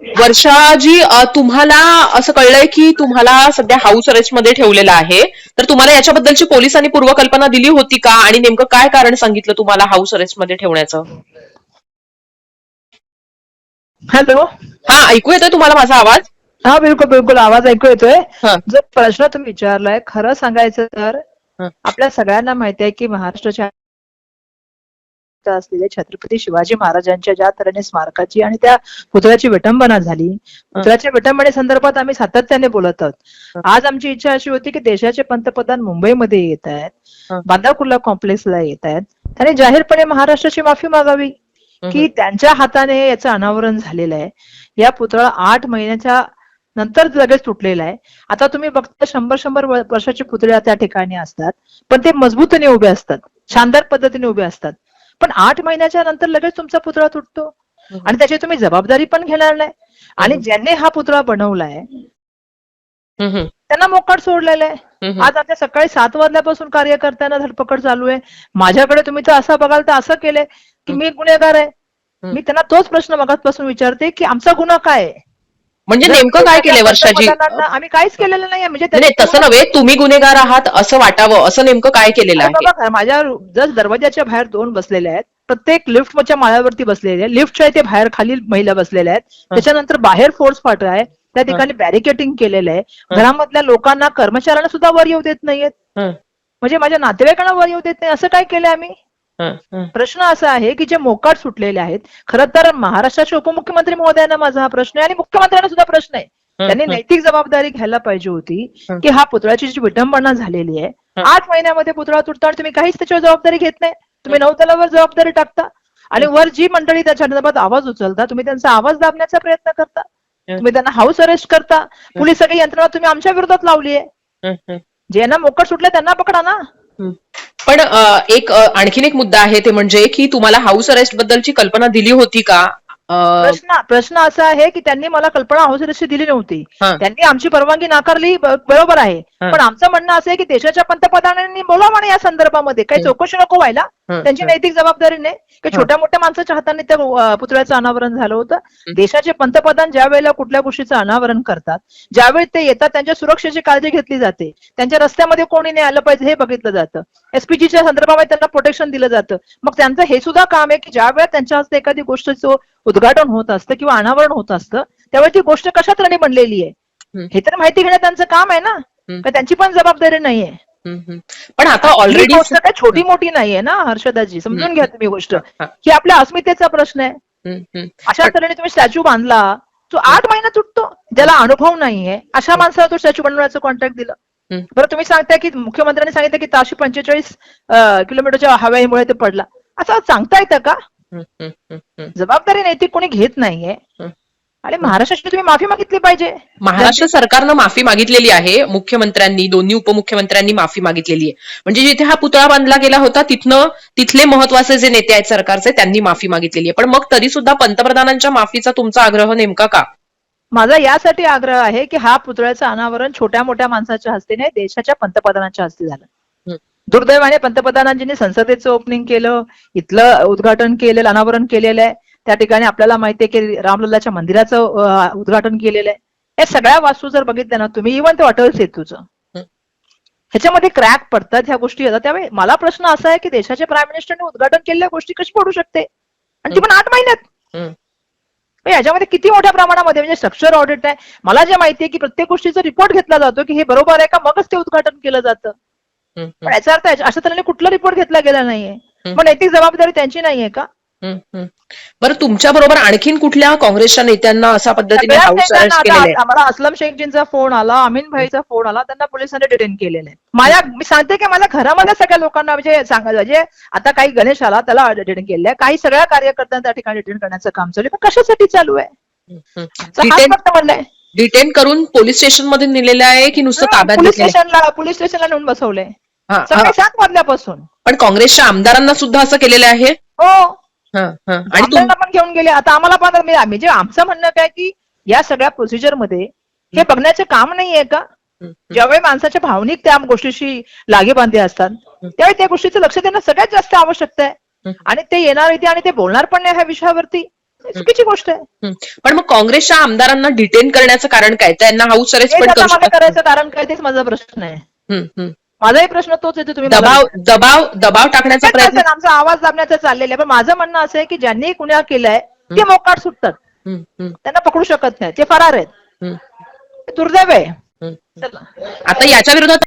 वर्षाजी तुम्हाला असं कळलंय की तुम्हाला सध्या हाऊस अरेस्टमध्ये ठेवलेलं आहे. तर तुम्हाला याच्याबद्दलची पोलिसांनी पूर्वकल्पना दिली होती का? आणि नेमकं काय कारण सांगितलं तुम्हाला हाऊस अरेस्टमध्ये ठेवण्याचं? हॅलो हा ऐकू येतोय तुम्हाला माझा आवाज? हा बिलकुल बिलकुल. आवाज ऐकू येतोय. हा. जो प्रश्न तुम्ही विचारलाय खरं सांगायचं तर. आपल्या सगळ्यांना माहिती आहे की महाराष्ट्राच्या असलेल्या छत्रपती शिवाजी महाराजांच्या ज्या तऱ्हेने स्मारकाची आणि त्या पुतळ्याची विटंबना झाली. पुतळ्याच्या विटंबने संदर्भात आम्ही सातत्याने बोलत आहोत. आज आमची इच्छा अशी होती की देशाचे पंतप्रधान मुंबईमध्ये येत आहेत. बांदा कुर्ला कॉम्प्लेक्सला येत आहेत. त्यांनी जाहीरपणे महाराष्ट्राची माफी मागावी की त्यांच्या हाताने याचं अनावरण झालेलं आहे. या पुतळा आठ महिन्याच्या नंतर लगेच तुटलेला आहे. आता तुम्ही बघता शंभर शंभर वर्षाचे पुतळे त्या ठिकाणी असतात. पण ते मजबूतीने उभे असतात. शानदार पद्धतीने उभे असतात. पण आठ महिन्याच्या नंतर लगेच तुमचा पुतळा तुटतो. आणि त्याची तुम्ही जबाबदारी पण घेणार नाही. आणि. ज्यांनी हा पुतळा बनवलाय त्यांना मोकाट सोडलेलं आहे. आज आता सकाळी सात वाजल्यापासून कार्यकर्त्यांना धरपकड चालू आहे. माझ्याकडे तुम्ही तर असं बघाल तर असं केलंय. की मी गुन्हेगार आहे. मी त्यांना तोच प्रश्न मगाचपासून विचारते की आमचा गुन्हा काय आहे? म्हणजे नेमकं काय केलंय वर्षाजी? आम्ही काहीच केलेलं नाहीये. म्हणजे नाही नाही, तसं नव्हे. तुम्ही गुन्हेगार आहात असं वाटावं. असं नेमकं काय केलेलं आहे? माझ्या जर दरवाजाच्या बाहेर दोन बसलेले आहेत प्रत्येक लिफ्टच्या माळ्यावरती बसलेले आहेत लिफ्टच्या इथे बाहेर खाली महिला बसलेल्या आहेत. त्याच्यानंतर बाहेर फोर्स फाट आहे. त्या ठिकाणी बॅरिकेटिंग केलेलं आहे. घरामधल्या लोकांना कर्मचाऱ्यांना सुद्धा वर येऊ देत नाहीयेत. हं, म्हणजे माझ्या नातेवाईकांना वर येऊ देत नाही. असं काय केलंय आम्ही. प्रश्न असा आहे की जे मोकाट सुटलेले आहेत खरं तर महाराष्ट्राचे उपमुख्यमंत्री महोदयांना माझा हा प्रश्न आहे आणि मुख्यमंत्र्यांना सुद्धा प्रश्न आहे त्यांनी. नैतिक जबाबदारी घ्यायला पाहिजे होती. की हा पुतळ्याची जी विटंबना झालेली आहे. आठ महिन्यामध्ये पुतळा तुटतो आणि तुम्ही काहीच त्याच्यावर जबाबदारी घेत नाही तुम्ही नौदलावर जबाबदारी टाकता आणि वर जी मंडळी त्याच्या संदर्भात आवाज उचलता तुम्ही त्यांचा आवाज दाबण्याचा प्रयत्न करता तुम्ही त्यांना हाऊस अरेस्ट करता पोलीस सगळी यंत्रणा तुम्ही आमच्या विरोधात लावली आहे. ज्यांना मोकट सुटले त्यांना पकडा ना. पण एक आणखीन एक मुद्दा आहे ते म्हणजे की तुम्हाला हाऊस अरेस्ट बद्दलची कल्पना दिली होती का प्रश्न प्रश्न असा आहे की त्यांनी मला कल्पना हाऊस अरेस्टची दिली नव्हती. त्यांनी आमची परवानगी नाकारली बरोबर आहे. पण आमचं म्हणणं असं आहे की देशाच्या पंतप्रधानांनी बोलावं म्हणे या संदर्भामध्ये काही हं. चौकशी नको व्हायला त्यांची. नैतिक जबाबदारी नाही. की छोट्या मोठ्या माणसाच्या हाताने त्या पुतळ्याचं अनावरण झालं होतं. देशाचे पंतप्रधान ज्या वेळेला कुठल्या गोष्टीचं अनावरण करतात ज्यावेळी ते येतात त्यांच्या सुरक्षेची काळजी घेतली जाते. त्यांच्या रस्त्यामध्ये कोणी नाही आलं पाहिजे हे बघितलं जातं. एसपीजीच्या संदर्भामध्ये त्यांना प्रोटेक्शन दिलं जातं. मग त्यांचं हे सुद्धा काम आहे की ज्या वेळेला त्यांच्या हस्ते एखादी गोष्टीचं उद्घाटन होत असतं किंवा अनावरण होत असतं त्यावेळी ती गोष्ट कशा तऱ्हेने बनलेली आहे? हं. तर माहिती घेणं त्यांचं काम आहे ना. त्यांची पण जबाबदारी नाहीये. पण आता ऑलरेडी गोष्ट काय छोटी मोठी नाहीये ना हर्षदाजी? समजून घ्या तुम्ही गोष्ट. हा. की आपल्या अस्मितेचा प्रश्न आहे. अशा तऱ्हेने तुम्ही स्टॅच्यू बांधला तो आठ महिना तुटतो. ज्याला अनुभव नाहीये अशा माणसाला तो स्टॅच्यू बनवण्याचं कॉन्ट्रॅक्ट दिलं. बरं तुम्ही सांगताय की मुख्यमंत्र्यांनी सांगितलं की ताशे पंचेचाळीस किलोमीटरच्या हवेमुळे ते पडला. असं सांगता येतं का? जबाबदारी नैतिक कोणी घेत नाहीये. आणि महाराष्ट्राची तुम्ही माफी मागितली पाहिजे. महाराष्ट्र सरकारनं माफी मागितलेली आहे मुख्यमंत्र्यांनी दोन्ही उपमुख्यमंत्र्यांनी माफी मागितलेली आहे. म्हणजे जिथे हा पुतळा बांधला गेला होता तिथनं तिथले महत्त्वाचे जे नेते आहेत सरकारचे त्यांनी माफी मागितलेली आहे. पण मग तरी सुद्धा पंतप्रधानांच्या माफीचा तुमचा आग्रह नेमका का? माझा यासाठी आग्रह आहे की हा पुतळ्याचं अनावरण छोट्या मोठ्या माणसाच्या हस्ते नाही देशाच्या पंतप्रधानांच्या हस्ते झालं. दुर्दैवाने पंतप्रधानांजींनी संसदेचं ओपनिंग केलं इथलं उद्घाटन केलेलं अनावरण केलेलं आहे. त्या ठिकाणी आपल्याला माहिती आहे की रामलल्लाच्या मंदिराचं उद्घाटन केलेलं आहे. या सगळ्या वास्तू जर बघितल्या ना तुम्ही इव्हन ते अटल सेतूचं. हं. ह्याच्यामध्ये क्रॅक पडतात ह्या गोष्टी. येतात त्यामुळे मला प्रश्न असा आहे की देशाच्या प्राईम मिनिस्टरने उद्घाटन केलेल्या गोष्टी कशी पडू शकते? आणि ती पण आठ महिन्यात. हं. याच्यामध्ये किती मोठ्या प्रमाणामध्ये म्हणजे स्ट्रक्चर ऑडिट आहे. मला जे माहिती आहे की प्रत्येक गोष्टीचा रिपोर्ट घेतला जातो की हे बरोबर आहे का? मगच ते उद्घाटन केलं जातं. पण याचा अर्थ अशा तऱ्हेने कुठला रिपोर्ट घेतला गेला नाहीये. मग नैतिक जबाबदारी त्यांची नाहीये का. बरं तुमच्या बरोबर आणखीन कुठल्या काँग्रेसच्या नेत्यांना अशा पद्धतीने हाऊस अरेस्ट केलेले आहे? आम्हाला असलम शेखजींचा फोन आला अमीन भाईचा फोन आला त्यांना पोलिसांनी डिटेन केलेलं आहे. माझ्या मी सांगते की माझ्या घरामधल्या सगळ्या लोकांना म्हणजे सांगा म्हणजे आता काही गणेश आला त्याला डिटेन केलंय काही सगळ्या कार्यकर्त्यांना त्या ठिकाणी डिटेन करण्याचं काम चालू आहे. पण कशासाठी चालू आहे? हाच डिटेन फक्त म्हणणं आहे. डिटेन करून पोलीस स्टेशनमध्ये नेलेलं आहे की नुसतं ताब्यात पोलीस आहे? स्टेशनला पोलीस स्टेशनला नेऊन बसवलंय. सात वाजल्यापासून. पण काँग्रेसच्या आमदारांना सुद्धा असं केलेलं आहे? हो. हं, हं. आमदारांना पण घेऊन गेले. आता आम्हाला पण म्हणजे आमचं म्हणणं काय की या सगळ्या प्रोसिजरमध्ये हे बघण्याचं काम नाहीये का? ज्यावेळी माणसाच्या भावनिक त्या गोष्टीशी लागेबांधे असतात त्यावेळी त्या गोष्टीचं लक्ष देणं सगळ्यात जास्त आवश्यकता आहे. आणि ते येणार इथे आणि ते बोलणार पण नाही ह्या विषयावरती. चुकीची गोष्ट आहे. पण मग काँग्रेसच्या आमदारांना डिटेन करण्याचं कारण काय? त्यांना हाऊस अरेस्ट करायचं कारण काय? तेच माझा प्रश्न आहे. माझाही प्रश्न तोच येतो तुम्ही दबाव दबाव दबाव टाकण्याचा प्रयत्न आमचा आवाज दाबण्याचं चाललेलं आहे. पण माझं म्हणणं असं आहे की ज्यांनी गुन्हा केलाय ते मोकाट सुटतात. त्यांना पकडू शकत नाही. ते फरार आहेत. दुर्दैव आहे. हं. आता याच्या विरोधात